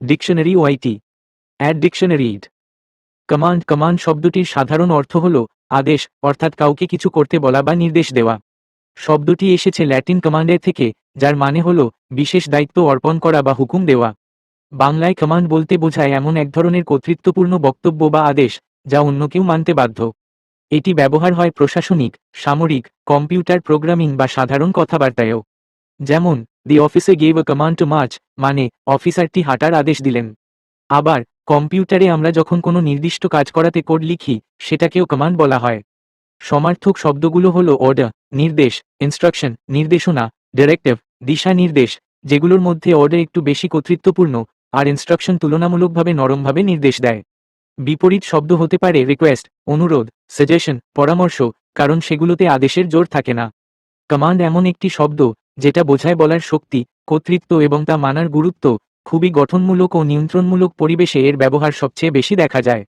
Dictionary ওয়াইটি add dictionary ইড command command শব্দটির সাধারণ অর্থ হল আদেশ, অর্থাৎ কাউকে কিছু করতে বলা বা নির্দেশ দেওয়া। শব্দটি এসেছে ল্যাটিন কমান্ডের থেকে, যার মানে হল বিশেষ দায়িত্ব অর্পণ করা বা হুকুম দেওয়া। বাংলায় কমান্ড বলতে বোঝায় এমন এক ধরনের কর্তৃত্বপূর্ণ বক্তব্য বা আদেশ, যা অন্য কেউ মানতে বাধ্য। এটি ব্যবহার হয় প্রশাসনিক, সামরিক, কম্পিউটার প্রোগ্রামিং বা সাধারণ কথাবার্তায়ও। যেমন the officer gave a command to march মানে অফিসারটি হাঁটার আদেশ দিলেন। আবার, কম্পিউটারে আমরা যখন কোনো নির্দিষ্ট কাজ করাতে কোড লিখি, সেটাকেও কমান্ড বলা হয়। সমার্থক শব্দগুলো হলো অর্ডার নির্দেশ ইনস্ট্রাকশন নির্দেশনা ডিরেক্টিভ দিশা নির্দেশ, যেগুলোর মধ্যে অর্ডার একটু বেশি কর্তৃত্বপূর্ণ, আর ইনস্ট্রাকশন তুলনামূলকভাবে নরমভাবে নির্দেশ দেয়। বিপরীত শব্দ হতে পারে রিকোয়েস্ট অনুরোধ সাজেশন পরামর্শ, কারণ সেগুলোতে আদেশের জোর থাকে না। কমান্ড এমন একটি শব্দ যেটা বোঝায় বলার শক্তি, কর্তৃত্ব এবং তা মানার গুরুত্ব, খুবই গঠনমূলক ও নিয়ন্ত্রণমূলক পরিবেশে এর ব্যবহার সবচেয়ে বেশি দেখা যায়।